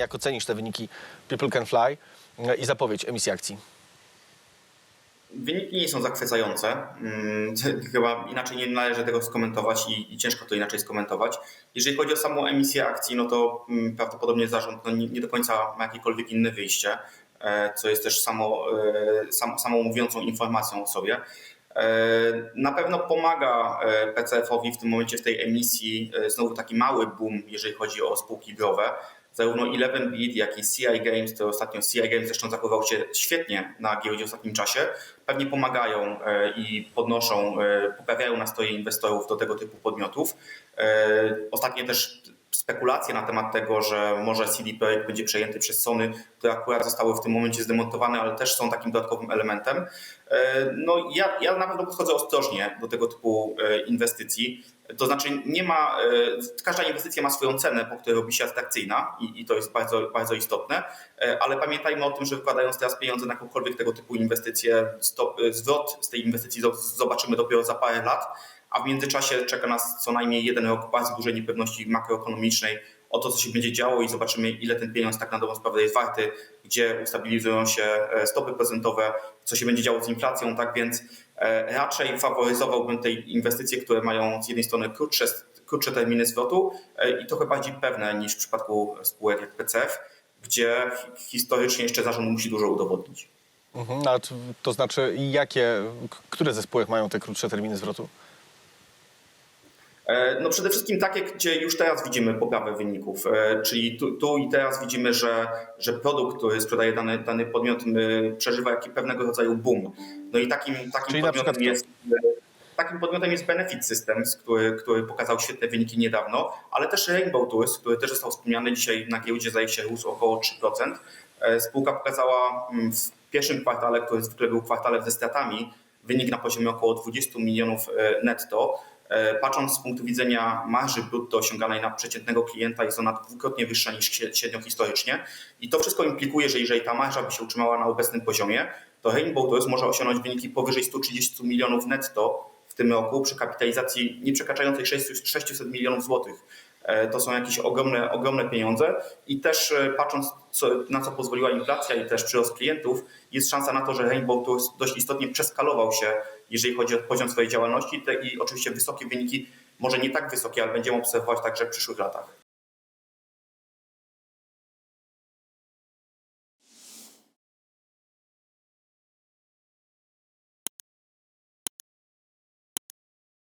Jak ocenisz te wyniki People Can Fly e, i zapowiedź emisji akcji? Wyniki nie są zachwycające. Mm, Chyba inaczej nie należy tego skomentować i, ciężko to inaczej skomentować. Jeżeli chodzi o samą emisję akcji, no to mm, prawdopodobnie zarząd no nie, nie do końca ma jakiekolwiek inne wyjście, e, co jest też samo, e, sam, samą mówiącą informacją o sobie. Na pewno pomaga PCF-owi w tym momencie w tej emisji znowu taki mały boom, jeżeli chodzi o spółki growe. Zarówno 11bit, jak i CI Games, to ostatnio CI Games zresztą zachowywał się świetnie na giełdzie w ostatnim czasie, pewnie pomagają e, i podnoszą, e, poprawiają nastroje inwestorów do tego typu podmiotów. E, Ostatnie też spekulacje na temat tego, że może CD Projekt będzie przejęty przez Sony, które akurat zostały w tym momencie zdemontowane, ale też są takim dodatkowym elementem. E, No ja, ja na pewno podchodzę ostrożnie do tego typu e, inwestycji. To znaczy nie ma, e, każda inwestycja ma swoją cenę, po której robi się atrakcyjna i, i to jest bardzo, bardzo istotne, ale pamiętajmy o tym, że wkładając teraz pieniądze na jakąkolwiek tego typu inwestycje, zwrot z tej inwestycji zo- zobaczymy dopiero za parę lat, a w międzyczasie czeka nas co najmniej jeden rok bardzo dużej niepewności makroekonomicznej o to, co się będzie działo i zobaczymy, ile ten pieniądz tak na dobrą sprawę jest warty, gdzie ustabilizują się e, stopy procentowe, co się będzie działo z inflacją, tak więc e, raczej faworyzowałbym te inwestycje, które mają z jednej strony krótsze, krótsze terminy zwrotu e, i trochę bardziej pewne niż w przypadku spółek jak PCF, gdzie hi- historycznie jeszcze zarząd musi dużo udowodnić. Mhm. A to, znaczy, jakie, które ze spółek mają te krótsze terminy zwrotu? E, No przede wszystkim takie, gdzie już teraz widzimy poprawę wyników, e, czyli tu, tu i teraz widzimy, że, że produkt, który sprzedaje dany, dany podmiot y, przeżywa jakiś pewnego rodzaju boom. No i takim, takim Czyli podmiotem jest e, Takim podmiotem jest Benefit Systems, który, który pokazał świetne wyniki niedawno, ale też Rainbow Tours, który też został wspomniany dzisiaj na giełdzie, zdaje się, rósł około 3%. E, Spółka pokazała mm, w pierwszym kwartale, który zwykle był kwartale ze stratami, wynik na poziomie około 20 milionów netto. E, Patrząc z punktu widzenia marży brutto osiąganej na przeciętnego klienta jest ona dwukrotnie wyższa niż śred- średnio historycznie i to wszystko implikuje, że jeżeli ta marża by się utrzymała na obecnym poziomie, to Rainbow Tours może osiągnąć wyniki powyżej 130 milionów netto w tym roku przy kapitalizacji nie przekraczającej 600 600 milionów złotych. E, To są jakieś ogromne, ogromne pieniądze i też e, patrząc co, na co pozwoliła inflacja i też przyrost klientów, jest szansa na to, że Rainbow dość istotnie przeskalował się, jeżeli chodzi o poziom swojej działalności i oczywiście wysokie wyniki, może nie tak wysokie, ale będziemy obserwować także w przyszłych latach.